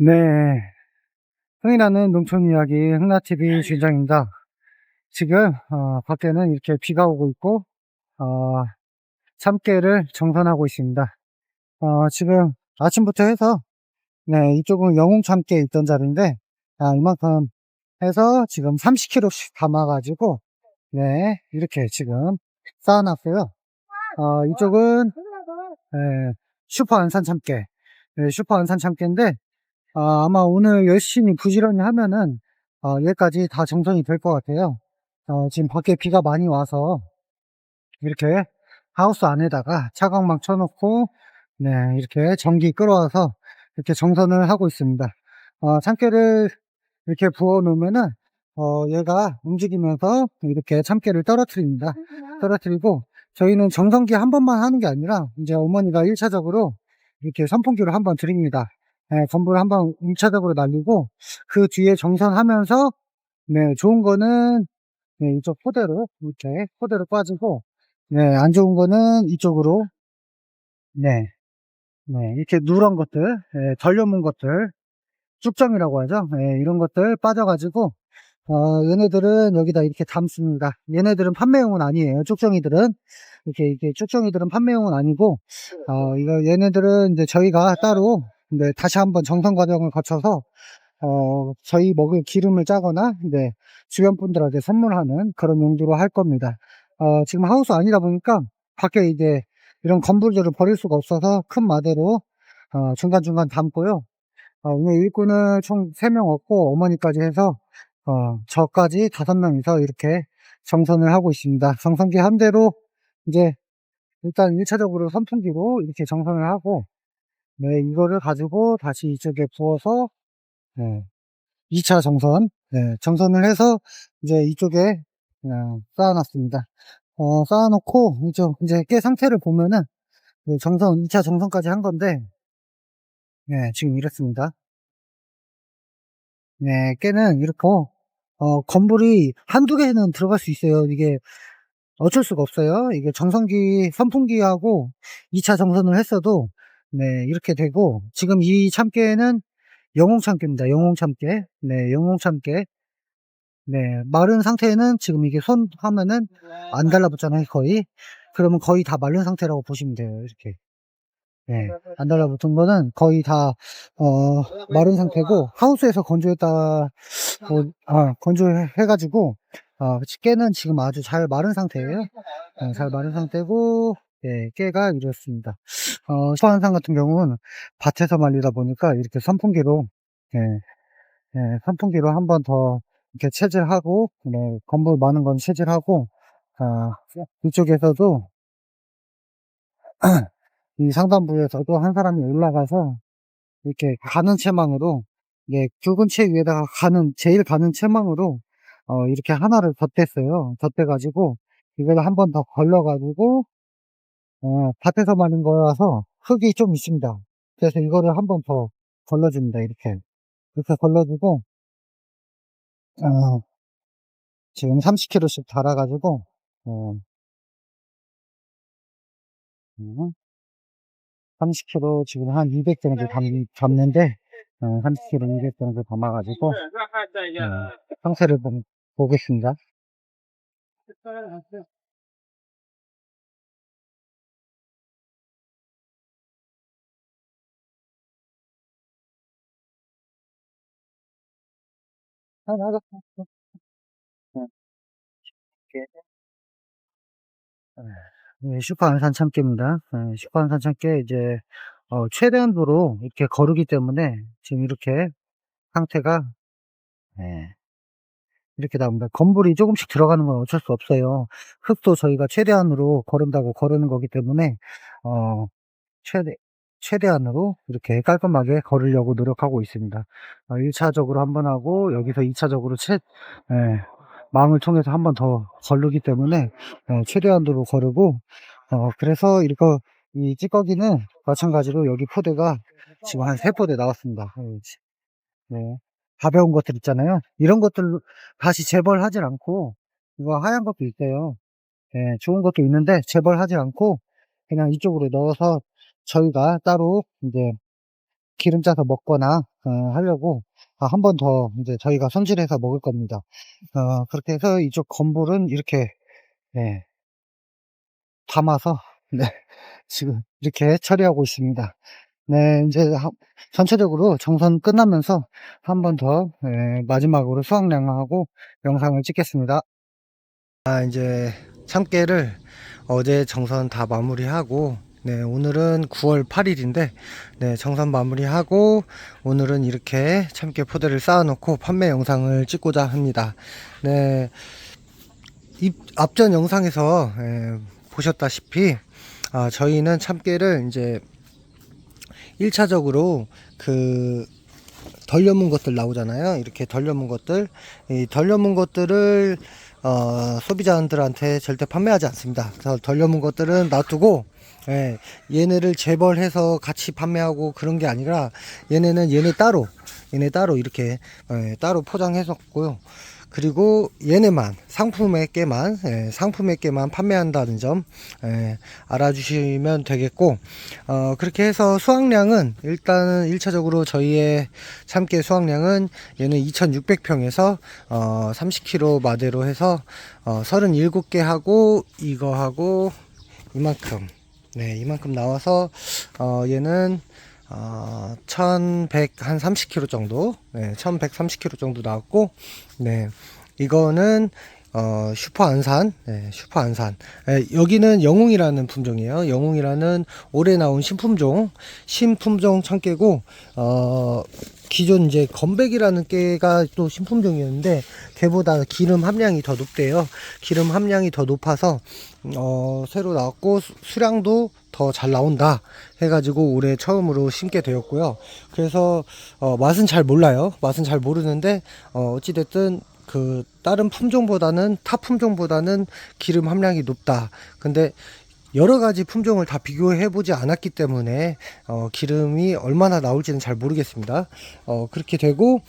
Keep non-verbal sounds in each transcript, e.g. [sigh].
네. 흥이 나는 농촌 이야기 흥나TV 주인장입니다. 지금, 어, 밖에는 이렇게 비가 오고 있고, 어, 참깨를 정선하고 있습니다. 어, 지금 아침부터 해서, 네, 이쪽은 영웅 참깨 있던 자리인데, 아, 이만큼 해서 지금 30kg씩 담아가지고, 네, 이렇게 지금 쌓아놨어요. 어, 이쪽은, 예, 슈퍼 안산 참깨. 예, 슈퍼 안산 참깨인데, 아, 아마 오늘 열심히 부지런히 하면은 어, 여기까지 다 정선이 될 것 같아요. 어, 지금 밖에 비가 많이 와서 이렇게 하우스 안에다가 차광막 쳐놓고 네 이렇게 전기 끌어와서 이렇게 정선을 하고 있습니다. 어, 참깨를 이렇게 부어 놓으면은 어, 얘가 움직이면서 이렇게 참깨를 떨어뜨립니다. 떨어뜨리고 저희는 정선기 한 번만 하는 게 아니라 이제 어머니가 1차적으로 이렇게 선풍기로 한번 드립니다. 네, 건물을 한번 1차적으로 날리고 그 뒤에 정선하면서 네, 좋은 거는 네, 이쪽 포대로 이렇게 포대로 빠지고 네, 안 좋은 거는 이쪽으로 네, 네, 이렇게 누런 것들, 예, 덜 여문 것들, 쭉정이라고 하죠. 예, 이런 것들 빠져가지고 어, 얘네들은 여기다 이렇게 담습니다. 얘네들은 판매용은 아니에요. 쭉정이들은 이렇게 이렇게 쭉정이들은 판매용은 아니고 어, 이거 얘네들은 이제 저희가 따로 네, 다시 한번 정성 과정을 거쳐서 어, 저희 먹을 기름을 짜거나 네, 주변 분들한테 선물하는 그런 용도로 할 겁니다. 어, 지금 하우스 아니다 보니까 밖에 이제 이런 건물들을 버릴 수가 없어서 큰 마대로 어, 중간중간 담고요. 어, 오늘 일꾼은 총 3명 없고 어머니까지 해서 어, 저까지 5명이서 이렇게 정선을 하고 있습니다. 정선기 한 대로 이제 일단 1차적으로 선풍기로 이렇게 정선을 하고 네, 이거를 가지고 다시 이쪽에 부어서 네, 2차 정선 네, 정선을 해서 이제 이쪽에 그냥 쌓아놨습니다. 어, 쌓아놓고 이제 이제 깨 상태를 보면은 그 정선 2차 정선까지 한 건데 네, 지금 이렇습니다. 네, 깨는 이렇게 어, 건물이 한두 개는 들어갈 수 있어요. 이게 어쩔 수가 없어요. 이게 정선기, 선풍기하고 2차 정선을 했어도 네, 이렇게 되고 지금 이 참깨는 영웅 참깨입니다. 영웅 참깨. 네, 영웅 참깨. 네, 마른 상태에는 지금 이게 손 하면은 안 달라붙잖아요, 거의. 그러면 거의 다 마른 상태라고 보시면 돼요, 이렇게. 네, 안 달라붙은 거는 거의 다, 어, 마른 상태고, 하우스에서 건조했다, 뭐, 아, 건조해가지고, 어, 깨는 지금 아주 잘 마른 상태예요. 네, 잘 마른 상태고, 예, 깨가 이렇습니다. 어, 수환상 같은 경우는 밭에서 말리다 보니까 이렇게 선풍기로, 예, 예, 선풍기로 한 번 더 이렇게 체질하고, 네, 건물 많은 건 체질하고, 아, 이쪽에서도 [clears throat] 이 상단부에서도 한 사람이 올라가서 이렇게 가는 채망으로 예, 굵은 채 위에다가 가는 제일 가는 채망으로 어, 이렇게 하나를 덧댔어요. 덧대가지고 이걸 한 번 더 걸러가지고 어, 밭에서 마는 거라서 흙이 좀 있습니다. 그래서 이거를 한 번 더 걸러줍니다. 이렇게 이렇게 걸러주고 어, 지금 30kg씩 달아가지고 어, 음, 30kg 지금 한 200 정도 담, 담는데 어, 30kg 200 정도 담아가지고 어, 상태를 좀 보겠습니다. 아, 나도 네, 네, 슈퍼 안산 참깨입니다. 네, 슈퍼 안산 참깨 이제 어, 최대한도로 이렇게 거르기 때문에 지금 이렇게 상태가 네, 이렇게 나옵니다. 건물이 조금씩 들어가는 건 어쩔 수 없어요. 흙도 저희가 최대한으로 거른다고 거르는 거기 때문에 어, 최대 최대한으로 이렇게 깔끔하게 걸으려고 노력하고 있습니다. 어, 1차적으로 한번 하고 여기서 2차적으로 채, 예, 망을 통해서 한번 더 걸르기 때문에 어, 최대한으로 거르고 어, 그래서 이거 이 찌꺼기는 마찬가지로 여기 포대가 지금 한 세 포대 나왔습니다. 어, 지- 네. 가벼운 것들 있잖아요. 이런 것들 다시 재벌하지 않고 이거 하얀 것도 있어요. 예, 좋은 것도 있는데 재벌하지 않고 그냥 이쪽으로 넣어서 저희가 따로 이제 기름 짜서 먹거나 어, 하려고 한번 더 이제 저희가 손질해서 먹을 겁니다. 어, 그렇게 해서 이쪽 건불은 이렇게 네, 담아서 [laughs] 네, 지금 이렇게 처리하고 있습니다. 네, 이제 하- 전체적으로 정선 끝나면서 한 번더 네, 마지막으로 수확량하고 영상을 찍겠습니다. 아, 이제 참깨를 어제 정선 다 마무리하고 네, 오늘은 9월 8일인데 네, 정선 마무리하고 오늘은 이렇게 참깨 포대를 쌓아놓고 판매 영상을 찍고자 합니다. 네, 이 앞전 영상에서 예, 보셨다시피 아, 저희는 참깨를 이제 1차적으로 그덜 여문 것들 나오잖아요. 이렇게 덜 여문 것들, 이덜 여문 것들을 어, 소비자들한테 절대 판매하지 않습니다. 그래서 덜 여문 것들은 놔두고 예, 얘네를 재벌해서 같이 판매하고 그런 게 아니라 얘네는 얘네 따로 얘네 따로 이렇게 예, 따로 포장해서고요. 그리고 얘네만 상품에게만 예, 상품에게만 판매한다는 점 예, 알아주시면 되겠고 어, 그렇게 해서 수확량은 일단은 1차적으로 저희의 참깨 수확량은 얘는 2600평에서 어, 30kg 마대로 해서 어, 37개 하고 이거 하고 이만큼 네 이만큼 나와서 어, 얘는 어, 1100, 한 30kg 정도, 네, 1130kg 정도 나왔고, 네, 이거는, 어, 슈퍼 안산, 네, 슈퍼 안산. 네, 여기는 영웅이라는 품종이에요. 영웅이라는 올해 나온 신품종, 신품종 참깨고, 어, 기존 이제 건백이라는 깨가 또 신품종이었는데, 걔보다 기름 함량이 더 높대요. 기름 함량이 더 높아서, 어, 새로 나왔고, 수- 수량도 더 잘 나온다. 해가지고 올해 처음으로 심게 되었고요. 그래서, 어, 맛은 잘 몰라요. 맛은 잘 모르는데, 어, 어찌됐든, 그, 다른 품종보다는, 타 품종보다는 기름 함량이 높다. 근데, 여러 가지 품종을 다 비교해 보지 않았기 때문에 어, 기름이 얼마나 나올지는 잘 모르겠습니다. 어, 그렇게 되고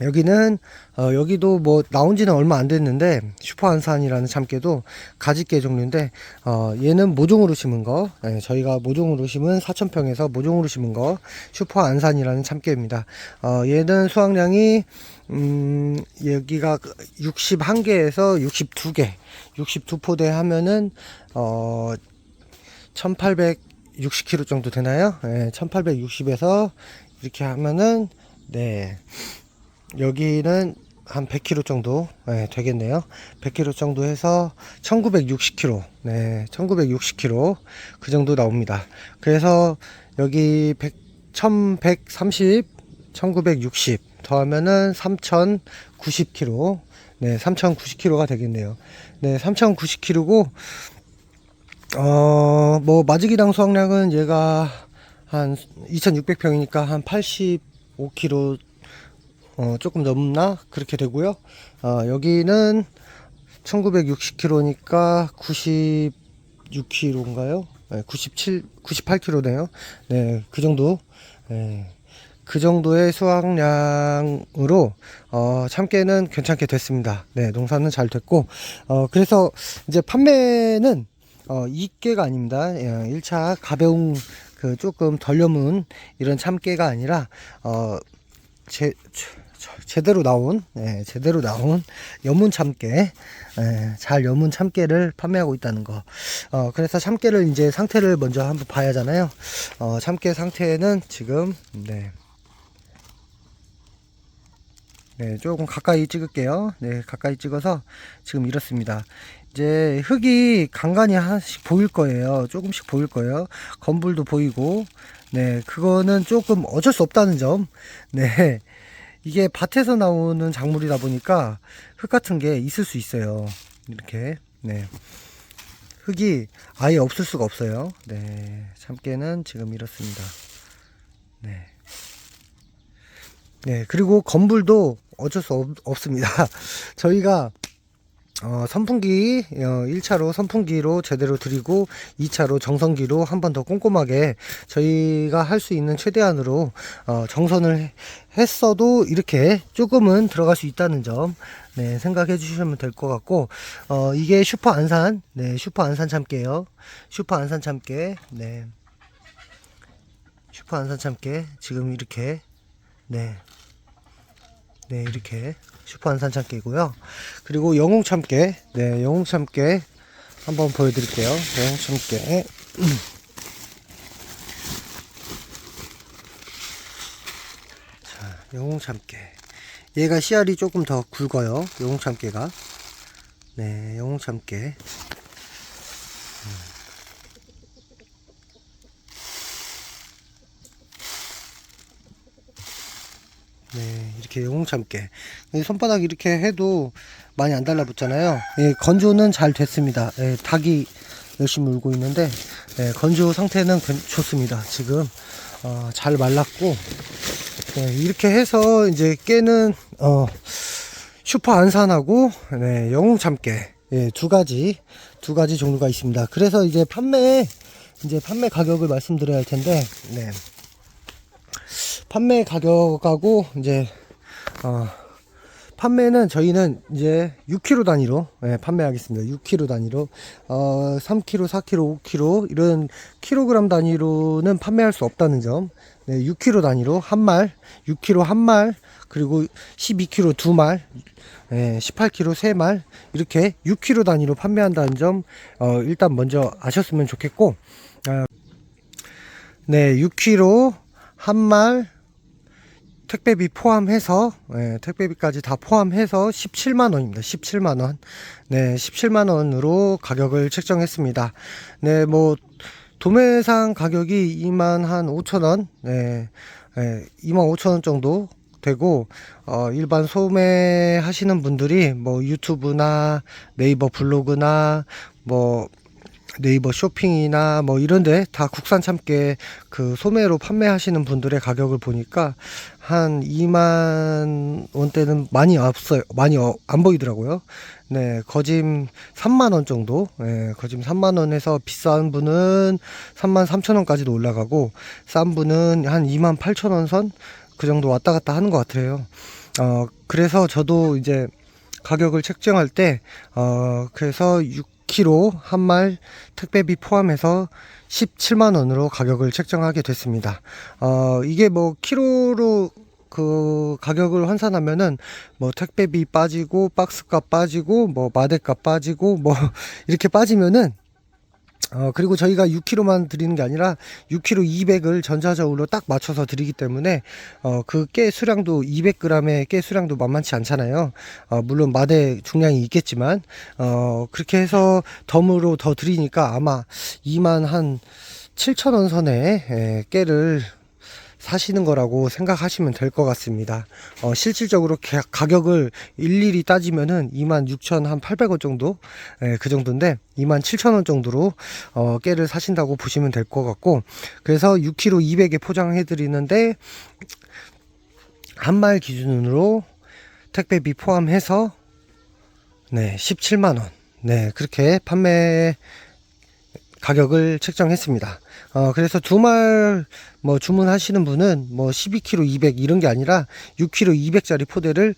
여기는 어, 여기도 뭐 나온 지는 얼마 안 됐는데 슈퍼안산이라는 참깨도 가지깨 종류인데 어, 얘는 모종으로 심은 거 예, 저희가 모종으로 심은 4천평에서 모종으로 심은 거 슈퍼안산이라는 참깨입니다. 어, 얘는 수확량이 음, 여기가 61개에서 62개 62포대 하면은 어 1860kg 정도 되나요? 네, 1860에서 이렇게 하면은 네 여기는 한 100kg 정도 네, 되겠네요. 100kg 정도 해서 1960kg 네 1960kg 그 정도 나옵니다. 그래서 여기 100, 1130 1960 더하면은 3090kg 네 3090kg가 되겠네요. 네 3090kg고 어, 뭐, 마지기당 수확량은 얘가 한 2600평이니까 한 85kg, 어, 조금 넘나? 그렇게 되고요. 어, 여기는 1960kg니까 96kg인가요? 네, 97, 98kg네요. 네, 그 정도. 네. 그 정도의 수확량으로 어, 참깨는 괜찮게 됐습니다. 네, 농사는 잘 됐고 어, 그래서 이제 판매는 어, 이깨가 아닙니다. 예, 1차 가벼운 그 조금 덜 여문 이런 참깨가 아니라 어, 제, 제- 제대로 나온 예, 제대로 나온 여문 참깨 예, 잘 여문 참깨를 판매하고 있다는 거. 어, 그래서 참깨를 이제 상태를 먼저 한번 봐야 하잖아요. 어, 참깨 상태는 지금 네. 네, 조금 가까이 찍을게요. 네, 가까이 찍어서 지금 이렇습니다. 이제 흙이 간간히 하나씩 보일 거예요. 조금씩 보일 거예요. 건불도 보이고, 네, 그거는 조금 어쩔 수 없다는 점. 네, 이게 밭에서 나오는 작물이다 보니까 흙 같은 게 있을 수 있어요. 이렇게, 네. 흙이 아예 없을 수가 없어요. 네, 참깨는 지금 이렇습니다. 네. 네, 그리고 건불도 어쩔 수 없, 없습니다. [laughs] 저희가 어, 선풍기 어, 1차로 선풍기로 제대로 드리고 2차로 정성기로 한 번 더 꼼꼼하게 저희가 할 수 있는 최대한으로 어, 정선을 해- 했어도 이렇게 조금은 들어갈 수 있다는 점 네, 생각해 주시면 될 것 같고 어, 이게 슈퍼 안산 네 슈퍼 안산 참깨요. 슈퍼 안산 참깨 네. 슈퍼 안산 참깨 지금 이렇게 네. 네, 이렇게 슈퍼 안산 참깨이고요. 그리고 영웅 참깨. 네, 영웅 참깨 한번 보여 드릴게요. 영웅 참깨. 자, 영웅 참깨. 얘가 씨알이 조금 더 굵어요. 영웅 참깨가. 네, 영웅 참깨. 이렇게 영웅 참깨. 이 손바닥 이렇게 해도 많이 안 달라붙잖아요. 예, 건조는 잘 됐습니다. 예, 닭이 열심히 울고 있는데 예, 건조 상태는 괜- 좋습니다. 지금 어, 잘 말랐고 예, 이렇게 해서 이제 깨는 어, 슈퍼 안산하고 네, 영웅 참깨 예, 두 가지 두 가지 종류가 있습니다. 그래서 이제 판매 이제 판매 가격을 말씀드려야 할 텐데 네. 판매 가격하고 이제 어, 판매는 저희는 이제 6kg 단위로 예, 판매하겠습니다. 6kg 단위로 어, 3kg, 4kg, 5kg 이런 킬로그램 단위로는 판매할 수 없다는 점. 네, 6kg 단위로 한 말, 6kg 한 말, 그리고 12kg 두 말, 예, 18kg 세 말 이렇게 6kg 단위로 판매한다는 점 어, 일단 먼저 아셨으면 좋겠고 어, 네, 6kg 한 말 택배비 포함해서 예, 택배비까지 다 포함해서 17만 원입니다. 17만 원. 네, 17만 원으로 가격을 책정했습니다. 네, 뭐 도매상 가격이 2만 한 5천 원. 네. 예, 2만 5천 원 정도 되고 어, 일반 소매 하시는 분들이 뭐 유튜브나 네이버 블로그나 뭐 네이버 쇼핑이나 뭐 이런데 다 국산 참깨 그 소매로 판매하시는 분들의 가격을 보니까 한 2만 원대는 많이 없어요. 많이 어- 안 보이더라고요. 네, 거짐 3만 원 정도. 네, 거짐 3만 원에서 비싼 분은 3만 3천 원까지도 올라가고 싼 분은 한 2만 8천 원 선 그 정도 왔다 갔다 하는 것 같아요. 어, 그래서 저도 이제 가격을 책정할 때, 어, 그래서 6kg 한 말 택배비 포함해서 17만 원으로 가격을 책정하게 됐습니다. 어, 이게 뭐, 키로로 그 가격을 환산하면은 뭐 택배비 빠지고 박스값 빠지고 뭐 마대값 빠지고 뭐 [laughs] 이렇게 빠지면은 어 그리고 저희가 6kg만 드리는 게 아니라 6kg 200을 전자적으로 딱 맞춰서 드리기 때문에 어 그 깨 수량도 200g의 깨 수량도 만만치 않잖아요. 어 물론 마대 중량이 있겠지만 어 그렇게 해서 덤으로 더 드리니까 아마 2만 한 7천 원 선에 예, 깨를 사시는 거라고 생각하시면 될 것 같습니다. 어, 실질적으로 가- 가격을 일일이 따지면은 26,800원 정도, 예, 그 정도인데 27,000원 정도로 어, 깨를 사신다고 보시면 될 것 같고, 그래서 6kg 200에 포장해 드리는데 한 말 기준으로 택배비 포함해서 네 17만 원, 네 그렇게 판매 가격을 책정했습니다. 어, 그래서 두말 뭐 주문하시는 분은 뭐 12kg 200 이런 게 아니라 6kg 200짜리 포대를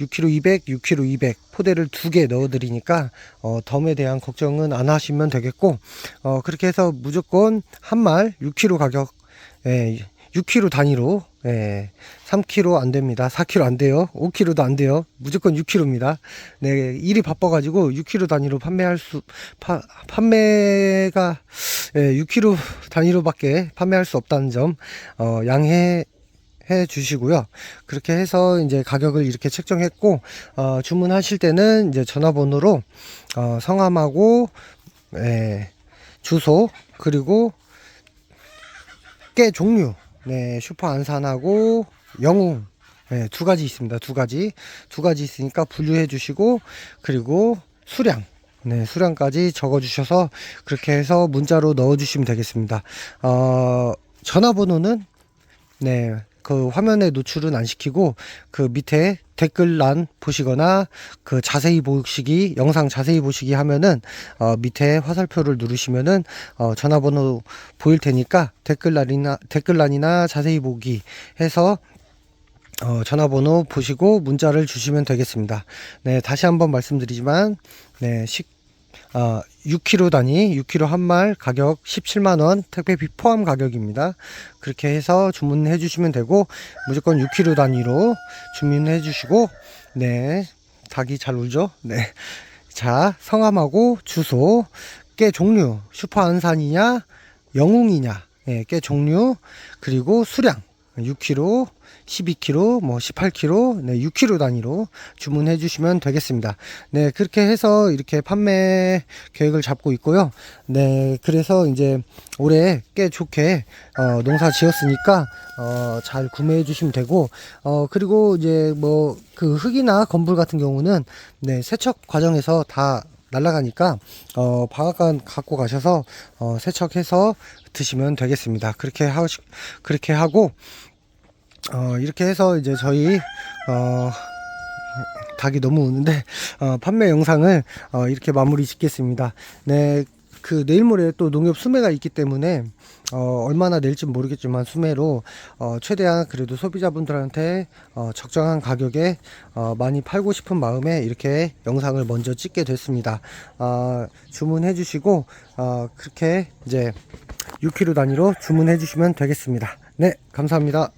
6kg 200, 6kg 200 포대를 두 개 넣어 드리니까 어, 덤에 대한 걱정은 안 하시면 되겠고 어, 그렇게 해서 무조건 한 말 6kg 가격 예, 6kg 단위로 예, 3kg 안 됩니다. 4kg 안 돼요. 5kg도 안 돼요. 무조건 6kg입니다. 네, 일이 바빠가지고 6kg 단위로 판매할 수, 파, 판매가 예, 6kg 단위로밖에 판매할 수 없다는 점 어, 양해 해 주시고요. 그렇게 해서 이제 가격을 이렇게 책정했고 어, 주문하실 때는 이제 전화번호로 어, 성함하고 예, 주소 그리고 깨 종류 네, 슈퍼 안산하고 영웅 네, 두 가지 있습니다. 두 가지 두 가지 있으니까 분류해 주시고 그리고 수량 네, 수량까지 적어 주셔서 그렇게 해서 문자로 넣어 주시면 되겠습니다. 어, 전화번호는 네, 그 화면에 노출은 안 시키고 그 밑에 댓글란 보시거나 그 자세히 보시기 영상 자세히 보시기 하면은 어, 밑에 화살표를 누르시면은 어, 전화번호 보일 테니까 댓글란이나 댓글란이나 자세히 보기 해서 어, 전화번호 보시고 문자를 주시면 되겠습니다. 네, 다시 한번 말씀드리지만 네, 식 어, 6kg 단위, 6kg 한 말 가격 17만원, 택배비 포함 가격입니다. 그렇게 해서 주문해 주시면 되고, 무조건 6kg 단위로 주문해 주시고, 네. 닭이 잘 울죠? 네. 자, 성함하고 주소, 깨 종류, 슈퍼 안산이냐, 영웅이냐, 예, 깨 종류, 그리고 수량, 6kg, 12kg, 뭐 18kg, 네, 6kg 단위로 주문해 주시면 되겠습니다. 네, 그렇게 해서 이렇게 판매 계획을 잡고 있고요. 네, 그래서 이제 올해 꽤 좋게 어, 농사 지었으니까 어, 잘 구매해 주시면 되고 어, 그리고 이제 뭐 그 흙이나 건불 같은 경우는 네, 세척 과정에서 다 날아가니까 어, 방앗간 갖고 가셔서 어, 세척해서 드시면 되겠습니다. 그렇게 하 그렇게 하고 어, 이렇게 해서 이제 저희 어, 닭이 너무 우는데 어, 판매 영상을 어, 이렇게 마무리 짓겠습니다. 네, 그 내일 모레 또 농협 수매가 있기 때문에 어, 얼마나 낼지 모르겠지만 수매로 어, 최대한 그래도 소비자분들한테 어, 적정한 가격에 어, 많이 팔고 싶은 마음에 이렇게 영상을 먼저 찍게 됐습니다. 어, 주문해 주시고 어, 그렇게 이제 6kg 단위로 주문해 주시면 되겠습니다. 네, 감사합니다.